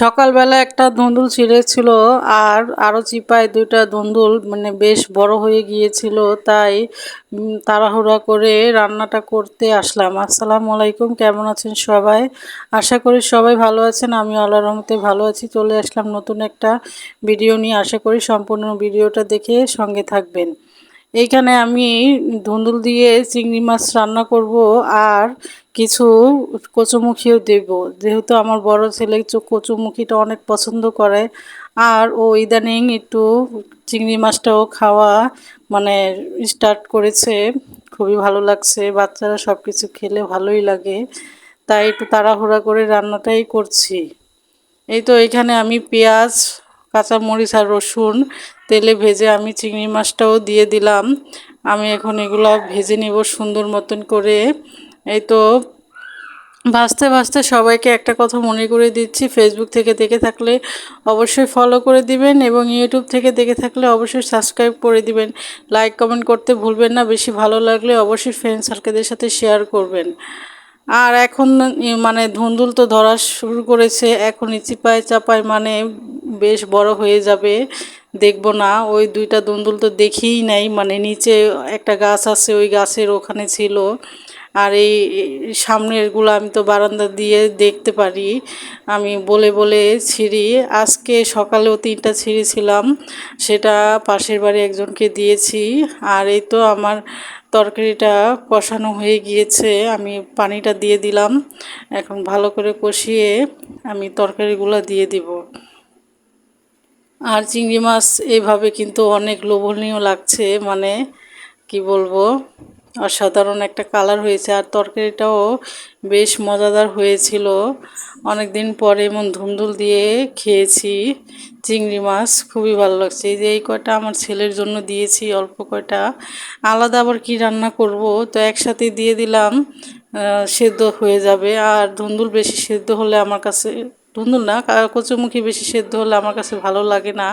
সকালবেলা একটা ধুন্দুল ছিঁড়েছিল আর আরও চিপায় দুইটা ধুন্দুল মানে বেশ বড় হয়ে গিয়েছিল, তাই তাড়াহুড়া করে রান্নাটা করতে আসলাম। আসসালামু আলাইকুম, কেমন আছেন সবাই? আশা করি সবাই ভালো আছেন আমি আল্লাহ রহমতে ভালো আছি। চলে আসলাম নতুন একটা ভিডিও নিয়ে। আশা করি সম্পূর্ণ ভিডিওটা দেখে সঙ্গে থাকবেন। এইখানে আমি ধুন্দুল দিয়ে চিংড়ি মাছ রান্না করব আর কিছু কচুমুখিও দেব। যেহেতু আমার বড় ছেলে কচুমুখিটা অনেক পছন্দ করে, আর ও ইদানিং একটু চিংড়ি মাছটাও খাওয়া মানে স্টার্ট করেছে। খুবই ভালো লাগছে, বাচ্চারা সব কিছু খেলে ভালোই লাগে। তাই একটু তাড়াহুড়া করে রান্নাটাই করছি। এই তো এখানে আমি পেঁয়াজ, কাঁচামরিচ আর রসুন, তেলে ভেজে আমি চিংড়ি মাছটাও দিয়ে দিলাম। আমি এখন এগুলো ভেজে নেব সুন্দর মতন করে। এই তো ভাজতে ভাজতে সবাইকে একটা কথা মনে করে দিচ্ছি। ফেসবুক থেকে দেখে থাকলে অবশ্যই ফলো করে দিবেন এবং ইউটিউব থেকে দেখে থাকলে অবশ্যই সাবস্ক্রাইব করে দিবেন। লাইক কমেন্ট করতে ভুলবেন না, বেশি ভালো লাগলে অবশ্যই ফ্রেন্ড সার্কেলদের সাথে শেয়ার করবেন। আর এখন মানে ধুন্দুল তো ধরা শুরু করেছে, এখন চিপায় চাপায় মানে বেশ বড় হয়ে যাবে, দেখব না। ওই দুইটা দুন্দুল তো দেখেই নাই মানে নিচে একটা গাছ আছে, ওই গাছের ওখানে ছিল। আর এই সামনেরগুলো আমি তো বারান্দা দিয়ে দেখতে পারি। আমি বলে বলে ছিঁড়ি। আজকে সকালেও তিনটা ছিঁড়েছিলাম সেটা পাশের বাড়ি একজনকে দিয়েছি। আর এই তো আমার তরকারিটা কষানো হয়ে গিয়েছে, আমি পানিটা দিয়ে দিলাম। এখন ভালো করে কষিয়ে আমি তরকারিগুলো দিয়ে দিব। আর চিংড়ি মাছ এইভাবে কিন্তু অনেক লোভনীয় লাগছে মানে কি বলব? অসাধারণ একটা কালার হয়েছে আর তরকারিটাও বেশ মজাদার হয়েছিল। অনেক দিন পরে এমন ধুমধুল দিয়ে খেয়েছি চিংড়ি মাছ, খুবই ভালো লাগছে। এই যে এই কয়টা আমার ছেলের জন্য দিয়েছি, অল্প কয়টা। আলাদা আবার কি রান্না করব? তো একসাথে দিয়ে দিলাম সেদ্ধ হয়ে যাবে। আর ধুন্দুল বেশি সেদ্ধ হলে আমার কাছে ধুন্দুল না কচুমুখী বেশি সেদ্ধ হলে আমার কাছে ভালো লাগে না।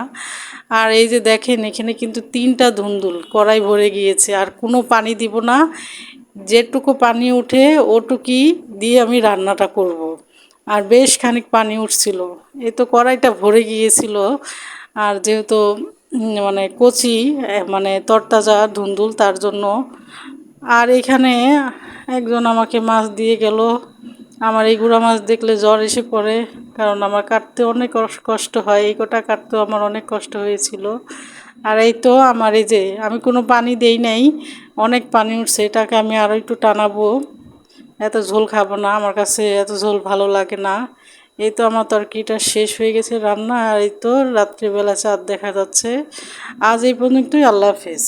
আর এই যে দেখেন, এখানে কিন্তু তিনটা ধুন্দুল, কড়াই ভরে গিয়েছে। আর কোনো পানি দিব না, যেটুকু পানি উঠে ওটুকি দিয়ে আমি রান্নাটা করব। আর বেশ খানিক পানি উঠছিল। এ তো কড়াইটা ভরে গিয়েছিল। আর যেহেতু মানে কচি মানে তরতাজা ধুন্দুল, তার জন্য। আর এখানে একজন আমাকে মাছ দিয়ে গেল। আমার এই গুঁড়া মাছ দেখলে জ্বর এসে পড়ে, কারণ আমার কাটতে অনেক কষ্ট হয়। এই কটা কাটতেও আমার অনেক কষ্ট হয়েছিল। আর এই তো আমার এই যে, আমি কোনো পানি দেই নাই, অনেক পানি উঠছে, এটাকে আমি আরও একটু টানাবো। এত ঝোল খাব না, আমার কাছে এত ঝোল ভালো লাগে না। এই তো আমার তরকিটা শেষ হয়ে গেছে রান্না, আর এই তো রাত্রিবেলা চাঁদ দেখা যাচ্ছে। আজ এই পর্যন্তই, আল্লাহ হাফেজ।